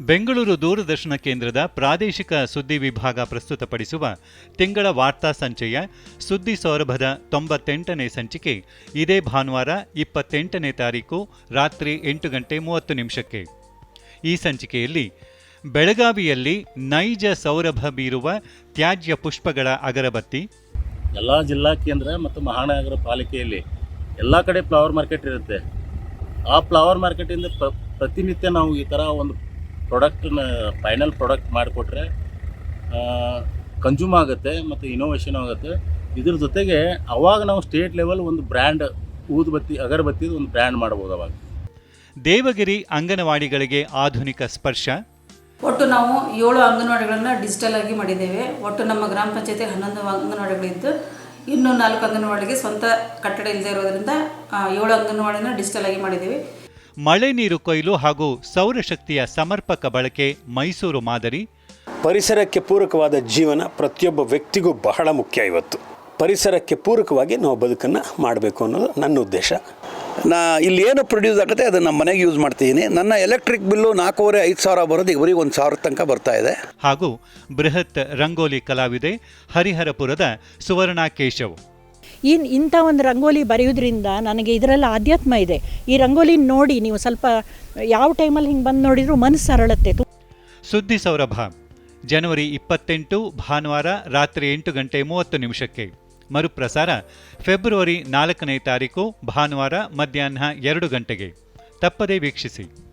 ಬೆಂಗಳೂರು ದೂರದರ್ಶನ ಕೇಂದ್ರದ ಪ್ರಾದೇಶಿಕ ಸುದ್ದಿ ವಿಭಾಗ ಪ್ರಸ್ತುತಪಡಿಸುವ ತಿಂಗಳ ವಾರ್ತಾ ಸಂಚಯ ಸುದ್ದಿ ಸೌರಭದ ತೊಂಬತ್ತೆಂಟನೇ ಸಂಚಿಕೆ. ಇದೇ ಭಾನುವಾರ ಇಪ್ಪತ್ತೆಂಟನೇ ತಾರೀಕು ರಾತ್ರಿ ಎಂಟು ಗಂಟೆ ಮೂವತ್ತು ನಿಮಿಷಕ್ಕೆ. ಈ ಸಂಚಿಕೆಯಲ್ಲಿ ಬೆಳಗಾವಿಯಲ್ಲಿ ನೈಜ ಸೌರಭ ಬೀರುವ ತ್ಯಾಜ್ಯ ಪುಷ್ಪಗಳ ಅಗರಬತ್ತಿ. ಎಲ್ಲ ಜಿಲ್ಲಾ ಕೇಂದ್ರ ಮತ್ತು ಮಹಾನಗರ ಪಾಲಿಕೆಯಲ್ಲಿ ಎಲ್ಲ ಕಡೆ ಫ್ಲವರ್ ಮಾರ್ಕೆಟ್ ಇರುತ್ತೆ. ಆ ಫ್ಲವರ್ ಮಾರ್ಕೆಟಿಂದ ಪ್ರ, ಪ್ರತಿನಿತ್ಯ ನಾವು ಈ ಥರ ಒಂದು ಪ್ರಾಡಕ್ಟನ್ನ ಫೈನಲ್ ಪ್ರಾಡಕ್ಟ್ ಮಾಡಿಕೊಟ್ರೆ ಕನ್ಸ್ಯೂಮ್ ಆಗುತ್ತೆ ಮತ್ತು ಇನೋವೇಷನ್ ಆಗುತ್ತೆ. ಇದ್ರ ಜೊತೆಗೆ ಅವಾಗ ನಾವು ಸ್ಟೇಟ್ ಲೆವೆಲ್ ಒಂದು ಬ್ರ್ಯಾಂಡ್ ಊದುಬತ್ತಿ ಅಗರಬತ್ತಿದು ಒಂದು ಬ್ರ್ಯಾಂಡ್ ಮಾಡ್ಬೋದು ಅವಾಗ. ದೇವಗಿರಿ ಅಂಗನವಾಡಿಗಳಿಗೆ ಆಧುನಿಕ ಸ್ಪರ್ಶ. ಒಟ್ಟು ನಾವು ಏಳು ಅಂಗನವಾಡಿಗಳನ್ನು ಡಿಜಿಟಲ್ ಆಗಿ ಮಾಡಿದ್ದೇವೆ. ಒಟ್ಟು ನಮ್ಮ ಗ್ರಾಮ ಪಂಚಾಯತಿ ಹನ್ನೊಂದು ಅಂಗನವಾಡಿಗಳಿದ್ದು ಇನ್ನೂ ನಾಲ್ಕು ಅಂಗನವಾಡಿಗೆ ಸ್ವಂತ ಕಟ್ಟಡ ಇಲ್ಲದೆ ಇರೋದರಿಂದ ಏಳು ಅಂಗನವಾಡಿನ ಡಿಜಿಟಲ್ ಆಗಿ ಮಾಡಿದ್ದೇವೆ. ಮಳೆ ನೀರು ಕೊಯ್ಲು ಹಾಗೂ ಸೌರಶಕ್ತಿಯ ಸಮರ್ಪಕ ಬಳಕೆ ಮೈಸೂರು ಮಾದರಿ. ಪರಿಸರಕ್ಕೆ ಪೂರಕವಾದ ಜೀವನ ಪ್ರತಿಯೊಬ್ಬ ವ್ಯಕ್ತಿಗೂ ಬಹಳ ಮುಖ್ಯ ಇವತ್ತು. ಪರಿಸರಕ್ಕೆ ಪೂರಕವಾಗಿ ನಾವು ಬದುಕನ್ನು ಮಾಡಬೇಕು ಅನ್ನೋದು ನನ್ನ ಉದ್ದೇಶ. ನಾ ಇಲ್ಲಿ ಏನು ಪ್ರೊಡ್ಯೂಸ್ ಆಗುತ್ತೆ ಅದನ್ನು ನಮ್ಮ ಮನೆಗೆ ಯೂಸ್ ಮಾಡ್ತಿದ್ದೀನಿ. ನನ್ನ ಎಲೆಕ್ಟ್ರಿಕ್ ಬಿಲ್ಲು ನಾಲ್ಕೂವರೆ ಐದು ಸಾವಿರ ಬರೋದು ಇವರಿಗೆ ಒಂದು ಸಾವಿರ ತನಕ ಬರ್ತಾ ಇದೆ. ಹಾಗೂ ಬೃಹತ್ ರಂಗೋಲಿ ಕಲಾವಿದೆ ಹರಿಹರಪುರದ ಸುವರ್ಣ ಕೇಶವ್. ಇನ್ ಇಂಥ ಒಂದು ರಂಗೋಲಿ ಬರೆಯೋದ್ರಿಂದ ನನಗೆ ಇದರಲ್ಲಿ ಆಧ್ಯಾತ್ಮ ಇದೆ. ಈ ರಂಗೋಲಿ ನೋಡಿ ನೀವು ಸ್ವಲ್ಪ ಯಾವ ಟೈಮಲ್ಲಿ ಹಿಂಗೆ ಬಂದು ನೋಡಿದ್ರು ಮನಸ್ಸು ಸರಳತ್ತೆ. ಸುದ್ದಿ ಸೌರಭ. ಜನವರಿ ಇಪ್ಪತ್ತೆಂಟು, ಭಾನುವಾರ ರಾತ್ರಿ ಎಂಟು ಗಂಟೆ ಮೂವತ್ತು ನಿಮಿಷಕ್ಕೆ. ಮರುಪ್ರಸಾರ ಫೆಬ್ರವರಿ ನಾಲ್ಕನೇ ತಾರೀಕು, ಭಾನುವಾರ ಮಧ್ಯಾಹ್ನ ಎರಡು ಗಂಟೆಗೆ. ತಪ್ಪದೇ ವೀಕ್ಷಿಸಿ.